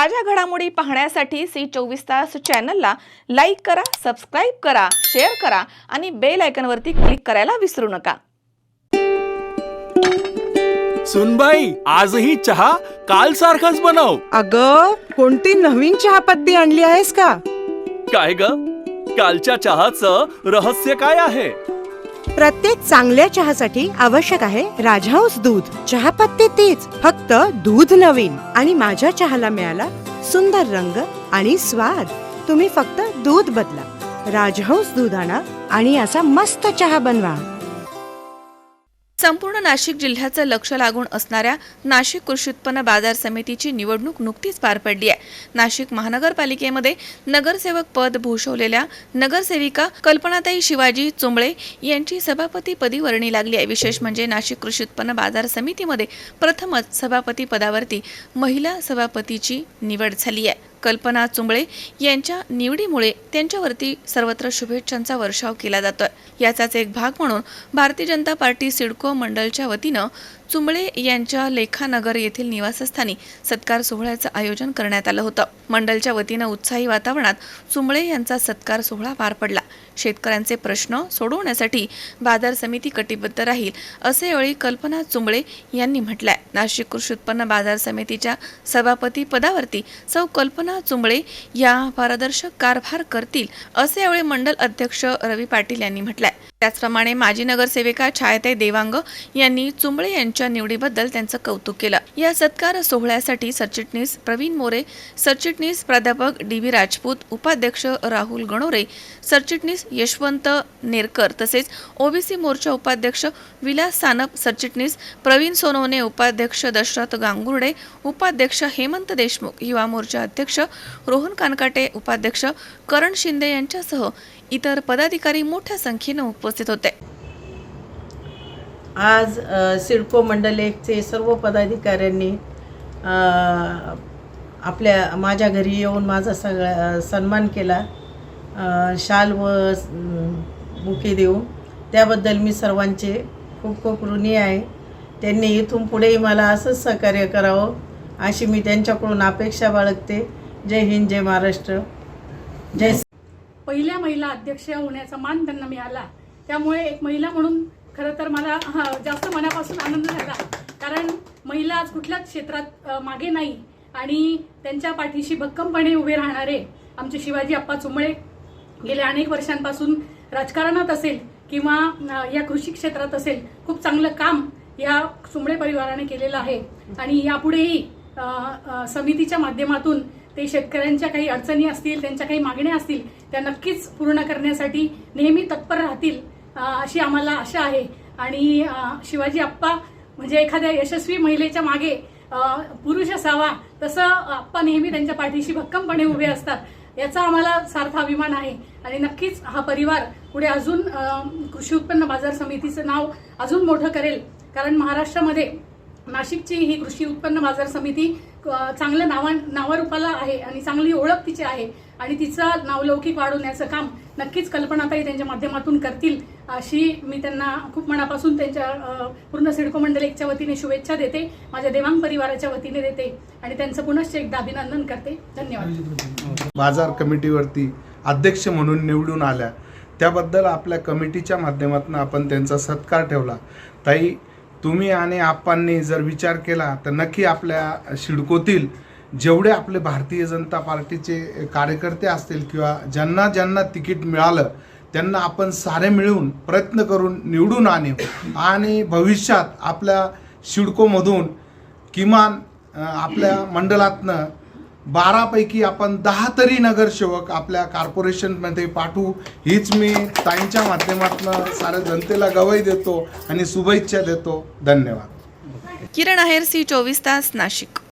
ताज्या घडामोडी पाहण्यासाठी सी चोवीस तास चॅनलला लाईक करा सबस्क्राईब करा शेअर करा आणि बेल आयकॉनवरती क्लिक करायला विसरू नका. सुनबाई आजही चहा काल सारखाच बनव. अग कोणती नवीन चहापत्ती आणली आहेस का? काय ग? कालच्या चहाचं रहस्य काय आहे? प्रत्येक चांगल्या चहासाठी आवश्यक आहे राजहंस दूध. चहापत्ती तीच फक्त दूध नवीन. आणि माझ्या चहाला मिळाला सुंदर रंग आणि स्वाद. तुम्ही फक्त दूध बदला. राजहंस दूध आणा आणि असा मस्त चहा बनवा. संपूर्ण नाशिक जिल्ह्याचं लक्ष लागून असणाऱ्या नाशिक कृषी उत्पन्न बाजार समितीची निवडणूक नुकतीच पार पडली आहे. नाशिक महानगरपालिकेमध्ये नगरसेवक पद भूषवलेल्या नगरसेविका कल्पनाताई शिवाजी चुंबळे यांची सभापतीपदी वर्णी लागली आहे. विशेष म्हणजे नाशिक कृषी उत्पन्न बाजार समितीमध्ये प्रथमच सभापती पदावरती महिला सभापतीची निवड झाली आहे. कल्पना चुंबळे यांच्या निवडीमुळे त्यांच्यावरती सर्वत्र शुभेच्छांचा वर्षाव केला जातोय. याचाच एक भाग म्हणून भारतीय जनता पार्टी सिडको मंडळच्या वतीनं चुंबळे यांच्या लेखानगर येथील निवासस्थानी सत्कार सोहळ्याचं आयोजन करण्यात आलं होतं. मंडलच्या वतीनं उत्साही वातावरणात चुंबळे यांचा सत्कार सोहळा पार पडला. शेतकऱ्यांचे प्रश्न सोडवण्यासाठी बाजार समिती कटिबद्ध राहील असे यावेळी कल्पना चुंबळे यांनी म्हटलंय. नाशिक कृषी उत्पन्न बाजार समितीच्या सभापती पदावरती सौ कल्पना चुंबळे या पारदर्शक कारभार करतील असे यावेळी मंडल अध्यक्ष रवी पाटील यांनी म्हटलंय. त्याचप्रमाणे माजी नगरसेविका छायाताई देवांग यांनी चुंबळे यांच्या निवडीबद्दल त्यांचं कौतुक केलं. या सत्कार सोहळ्यासाठी सरचिटणीस प्रवीण मोरे सरचिटणीस प्राध्यापक डी व्ही राजपूत उपाध्यक्ष राहुल गणोरे सरचिटणीस यशवंत नेरकर तसेच ओबीसी मोर्चा उपाध्यक्ष विलास सानप सरचिटणीस प्रवीण सोनवणे उपाध्यक्ष दशरथ गांगुर्डे उपाध्यक्ष हेमंत देशमुख युवा मोर्चा अध्यक्ष रोहन कानकाटे उपाध्यक्ष करण शिंदे यांच्यासह इतर पदाधिकारी मोठ्या संख्येनं उपस्थित होते. आज सिडको मंडल एकचे सर्व पदाधिकाऱ्यांनी आपल्या माझ्या घरी येऊन माझा सगळा सन्मान केला. शाल व बुके देऊन त्याबद्दल मी सर्वांचे खूप खूप ऋणी आहे. त्यांनी इथून पुढेही मला असंच सहकार्य करावं अशी मी त्यांच्याकडून अपेक्षा बाळगते. जय हिंद जय महाराष्ट्र. जय पहिल्या महिला अध्यक्ष होण्याचा मान त्यांना मिळाला त्यामुळे एक महिला म्हणून खरं तर मला जास्त मनापासून आनंद झाला. कारण महिला आज कुठल्याच क्षेत्रात मागे नाही. आणि त्यांच्या पाठीशी भक्कमपणे उभे राहणारे आमचे शिवाजी अप्पा चुंबळे गेल्या अनेक वर्षांपासून राजकारणात असेल किंवा या कृषी क्षेत्रात असेल खूप चांगलं काम या सुमडे परिवाराने केलेलं आहे. आणि यापुढेही समितीच्या माध्यमातून ते शेतकऱ्यांच्या काही अडचणी असतील त्यांच्या काही मागण्या असतील त्या नक्कीच पूर्ण करण्यासाठी नेहमी तत्पर राहतील अशी आम्हाला आशा आहे. आणि शिवाजी आप्पा म्हणजे एखाद्या यशस्वी महिलेच्या मागे पुरुष असावा तसं आप्पा नेहमी त्यांच्या पाठीशी भक्कमपणे उभे असतात. याचा आम्हाला सार्थ अभिमान आहे. आणि नक्कीच हा परिवार पुढे अजून कृषी उत्पन्न बाजार समितीचं नाव अजून मोठं करेल. कारण महाराष्ट्रामध्ये नाशिकची ही कृषी उत्पन्न बाजार समिती चांगल्या नावा नावारूपाला आहे आणि चांगली ओळख तिची आहे. आणि तिचा नावलौकिक वाढवण्याचं काम नक्कीच कल्पनाताई त्यांच्या माध्यमातून करतील अशी मी त्यांना खूप मनापासून त्यांच्या पूर्ण सिडको मंडल एकच्या वतीने शुभेच्छा देते. माझ्या देवांग परिवाराच्या वतीने देते. आणि त्यांचं पुनश्च एकदा अभिनंदन करते. धन्यवाद. बाजार कमिटीवरती अध्यक्ष म्हणून निवडून आल्या. त्याबद्दल आपल्या कमिटीच्या माध्यमातून आपण त्यांचा सत्कार ठेवला. ताई तुम्ही आणि आप्पांनी जर विचार केला तर नक्की आपल्या शिडकोतील जेवढे आपले भारतीय जनता पार्टीचे कार्यकर्ते असतील किंवा ज्यांना ज्यांना तिकीट मिळालं त्यांना आपण सारे मिळून प्रयत्न करून निवडून आणू आणि भविष्यात आपल्या शिडकोमधून किमान आपल्या मंडळातनं बारापैकी आपण दहा तरी नगरसेवक आपल्या कॉर्पोरेशनमध्ये पाठवू. हीच मी ताईंच्या माध्यमातून साऱ्या जनतेला गवाही देतो आणि शुभेच्छा देतो. धन्यवाद. किरण आहेर सी चोवीस तास नाशिक.